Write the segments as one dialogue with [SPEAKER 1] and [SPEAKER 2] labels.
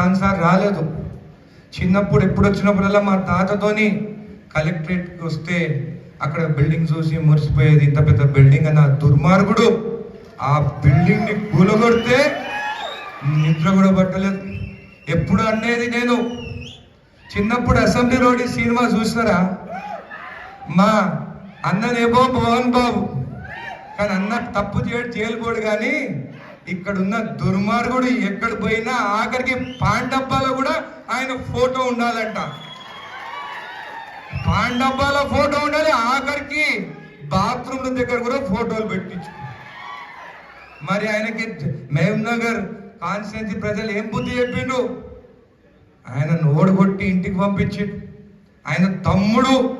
[SPEAKER 1] ఛాన్సార్ రాలేదు. చిన్నప్పుడు ఎప్పుడు వచ్చినప్పుడల్లా మా తాతతోని కలెక్టరేట్కి వస్తే అక్కడ బిల్డింగ్ చూసి మురిసిపోయేది ఇంత పెద్ద బిల్డింగ్ అన్న దుర్మార్గుడు ఆ బిల్డింగ్ని కూలగొడితే నిద్ర కూడా పట్టలేదు. ఎప్పుడు అనేది నేను. చిన్నప్పుడు అసెంబ్లీ రోడ్ సినిమా చూసినారా? మా అన్ననేమో మోహన్ బాబు. కానీ అన్న తప్పు చేయడు చేయలేకపోడు కానీ ఇక్కడున్న దుర్మార్గుడు ఎక్కడ పోయినా ఆఖరికి పాండబ్బాలో కూడా ఆయన ఫోటో ఉండాలంట. పాండబ్బాలో ఫోటో ఉండాలి ఆఖరికి బాత్రూమ్ దగ్గర కూడా ఫోటోలు పెట్టించు. మరి ఆయనకి మహబూబ్నగర్ కాన్స్టిట్యున్సీ ప్రజలు ఏం బుద్ధి చెప్పిండు ఆయన ఓడగొట్టి ఇంటికి పంపించిండు. ఆయన తమ్ముడు.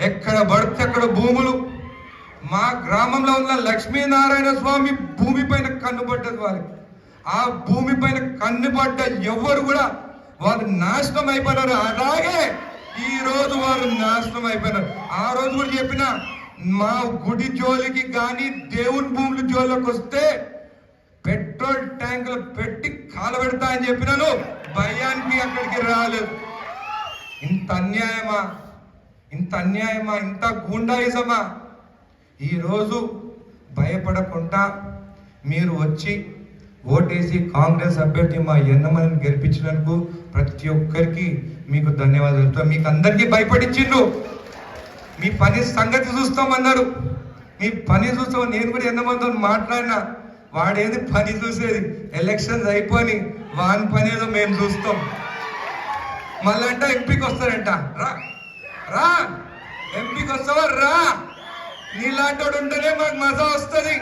[SPEAKER 1] ఎక్కడ పడితే అక్కడ భూములు. మా గ్రామంలో ఉన్న లక్ష్మీనారాయణ స్వామి భూమి పైన కన్ను వారికి ఆ భూమి పైన కన్ను ఎవరు కూడా వారు నాశనం అయిపోయినారు. అలాగే ఈ రోజు వారు నాశనం అయిపోయినారు. ఆ రోజు కూడా చెప్పిన మా గుడి జోలికి కానీ దేవుని భూముల జోలికి వస్తే పెట్రోల్ ట్యాంకులు పెట్టి కాలబెడతా అని చెప్పినాను. భయానికి అక్కడికి రాలేదు. ఇంత అన్యాయమా? ఇంత అన్యాయమా? ఇంత గూండాయిజమా? ఈరోజు భయపడకుండా మీరు వచ్చి ఓటేసి కాంగ్రెస్ అభ్యర్థి మా ఎన్నమని గెలిపించినందుకు ప్రతి ఒక్కరికి మీకు ధన్యవాదాలు మీకు అందరికీ భయపడించిండు మీ పని సంగతి చూస్తామన్నారు. మీ పని చూస్తాం. నేను కూడా ఎంతమందితో మాట్లాడినా. వాడేది పని చూసేది. ఎలక్షన్స్ అయిపోయి వాని పని ఏదో మేము చూస్తాం. మళ్ళంట ఎంపీకి వస్తారంట. రా. రా. ఎంపీకి వస్తావా? రా. నీలాంటి వాడు ఉంటేనే మాకు మజా వస్తుంది.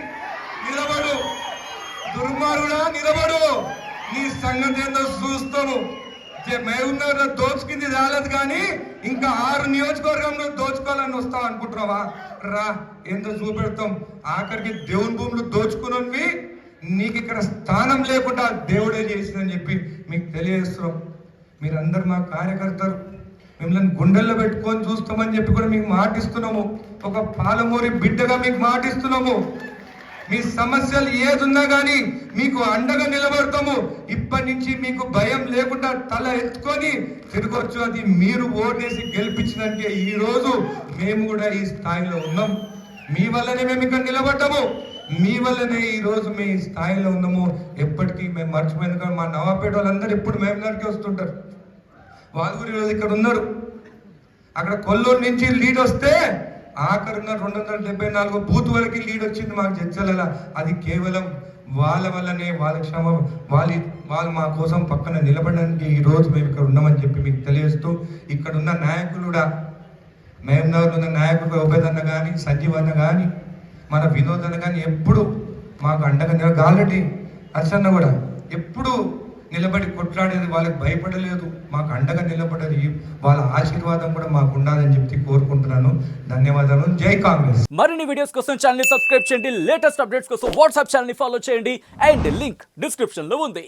[SPEAKER 1] నిలబడు. దుర్మారుడా నిలబడు. నీ సంగతి ఏందో చూస్తాము మేమున్న దోచుకుంది రాలేదు కానీ ఇంకా ఆరు నియోజకవర్గంలో దోచుకోవాలని వస్తావు అనుకుంటున్నావా? రా ఏందో చూపెడతాం. ఆఖరికి దేవుని భూములు దోచుకున్నవి. నీకు ఇక్కడ స్థానం లేకుండా దేవుడే చేసిందని చెప్పి మీకు తెలియజేస్తున్నాం. మీరందరు మా కార్యకర్తలు. మిమ్మల్ని గుండెల్లో పెట్టుకొని చూస్తామని చెప్పి కూడా మీకు మాటిస్తున్నాము. ఒక పాలమూరి బిడ్డగా మీకు మాటిస్తున్నాము. మీ సమస్యలు ఏదున్నా కానీ మీకు అండగా నిలబడతాము. ఇప్పటి నుంచి మీకు భయం లేకుండా తల ఎత్తుకొని తిరగొచ్చు. అది మీరు ఓటేసి గెలిపించినందుకే ఈరోజు మేము కూడా ఈ స్థాయిలో ఉన్నాం. మీ వల్లనే మేము ఇక్కడ నిలబడ్డాము. మీ వల్లనే ఈ రోజు ఈ స్థాయిలో ఉన్నాము. ఎప్పటికీ మేము మర్చిపోయింది కానీ మా నవాపేట వాళ్ళందరూ ఎప్పుడు మేము దానికి వస్తుంటారు. వాళ్ళు కూడా ఈరోజు ఇక్కడ ఉన్నారు. అక్కడ కొల్లూరు నుంచి లీడ్ వస్తే ఆఖరున్న రెండు వందల డెబ్బై నాలుగు బూత్ వరకు లీడ్ వచ్చింది మాకు చర్చల అది కేవలం వాళ్ళ వల్లనే వాళ్ళ క్షమ వాళ్ళ వాళ్ళు మా కోసం పక్కన నిలబడడానికి ఈ రోజు మేము ఇక్కడ ఉన్నామని చెప్పి మీకు తెలియజేస్తూ ఇక్కడ ఉన్న నాయకులు కూడా మేమునగర్ ఉన్న నాయకుడు ఉపేద్ కానీ సంజీవ్ అన్న కానీ మన వినోద్ అన్న కానీ ఎప్పుడు మాకు అండగా నిలబడి ఆల్రెడీ అర్చన్న కూడా ఎప్పుడు నిలబడి కొట్లాడేది వాళ్ళకి భయపడలేదు. మాకు అండగా నిలబడని వాళ్ళ ఆశీర్వాదం కూడా మాకు ఉండాలని చెప్పి కోరుకుంటున్నాను. ధన్యవాదాలు. జై కాంగ్రెస్.
[SPEAKER 2] మరిన్ని వీడియోస్ కోసం ఛానల్ సబ్స్క్రైబ్ చేయండి. లేటెస్ట్ అప్డేట్స్ కోసం వాట్సాప్ ఛానల్ ఫాలో చేయండి. అండ్ లింక్ డిస్క్రిప్షన్లో ఉంది.